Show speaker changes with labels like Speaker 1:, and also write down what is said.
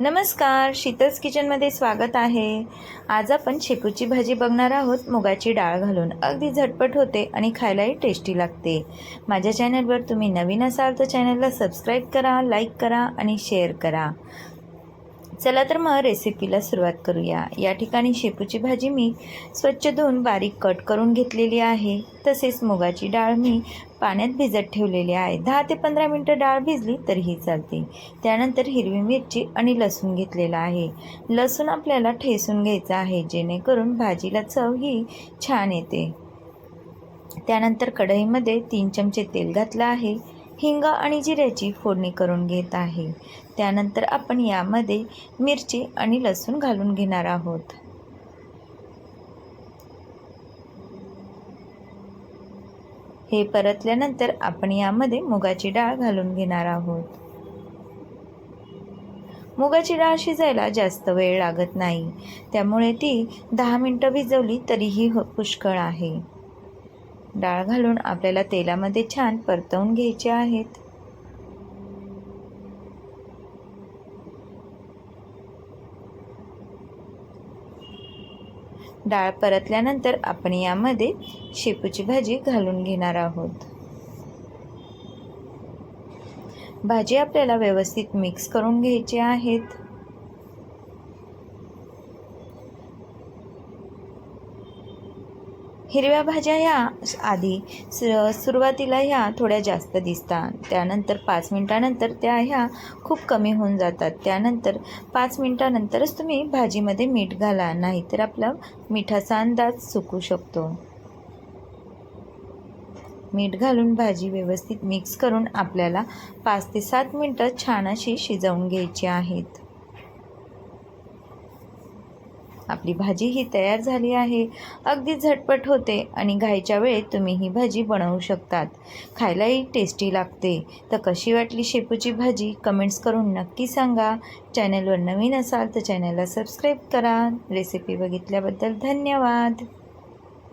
Speaker 1: नमस्कार शीतल्स किचनमध्ये स्वागत आहे. आज आपण शेपूची भाजी बघणार आहोत. मुगाची डाळ घालून अगदी झटपट होते आणि खायलाही टेस्टी लागते. माझ्या चॅनलवर तुम्ही नवीन असाल तर चॅनलला सबस्क्राईब करा लाईक करा आणि शेअर करा. चला तर मग रेसिपीला सुरुवात करूया. या ठिकाणी शेपूची भाजी मी स्वच्छ धुवून बारीक कट करून घेतलेली आहे. तसेच मुगाची डाळ मी पाण्यात भिजत ठेवलेली आहे. दहा ते पंधरा मिनटं डाळ भिजली तरीही चालते. त्यानंतर हिरवी मिरची आणि लसूण घेतलेला आहे. लसूण आपल्याला ठेसून घ्यायचं आहे जेणेकरून भाजीला चव ही छान येते. त्यानंतर कढईमध्ये तीन चमचे तेल घातलं आहे. हिंग आणि जिऱ्याची फोडणी करून घेत आहे. त्यानंतर आपण यामध्ये मिरची आणि लसूण घालून घेणार आहोत. हे परतल्यानंतर आपण यामध्ये मुगाची डाळ घालून घेणार आहोत. मुगाची डाळ शिजायला जास्त वेळ लागत नाही. त्यामुळे ती दहा मिनटं भिजवली तरीही हो पुष्कळ आहे. डाळ घालून आपल्याला तेलामध्ये छान परतवून घ्यायचे आहेत. डाळ परतल्यानंतर आपण यामध्ये शेपूची भाजी घालून घेणार आहोत. भाजी आपल्याला व्यवस्थित मिक्स करून घ्यायची आहेत. हिरव्या भाज्या ह्या आधी सुरुवातीला ह्या थोड्या जास्त दिसतात. त्यानंतर पाच मिनटानंतर त्या ह्या खूप कमी होऊन जातात. त्यानंतर पाच मिनटानंतरच तुम्ही भाजीमध्ये मीठ घाला नाहीतर आपला मिठाचा अंदाज चुकू शकतो. मीठ घालून भाजी व्यवस्थित मिक्स करून आपल्याला पाच ते सात मिनटं छान अशी शिजवून घ्यायची आहेत. आपली भाजी ही तयार झाली आहे. अगदी झटपट होते आणि घायच्या वेळेत तुम्ही ही भाजी बनवू शकतात. खायलाही टेस्टी लागते. तर कशी वाटली शेपूची भाजी? कमेंट्स करून नक्की सांगा. चॅनलवर नवीन असाल तर चॅनलला सबस्क्राईब करा. रेसिपी बघितल्याबद्दल धन्यवाद.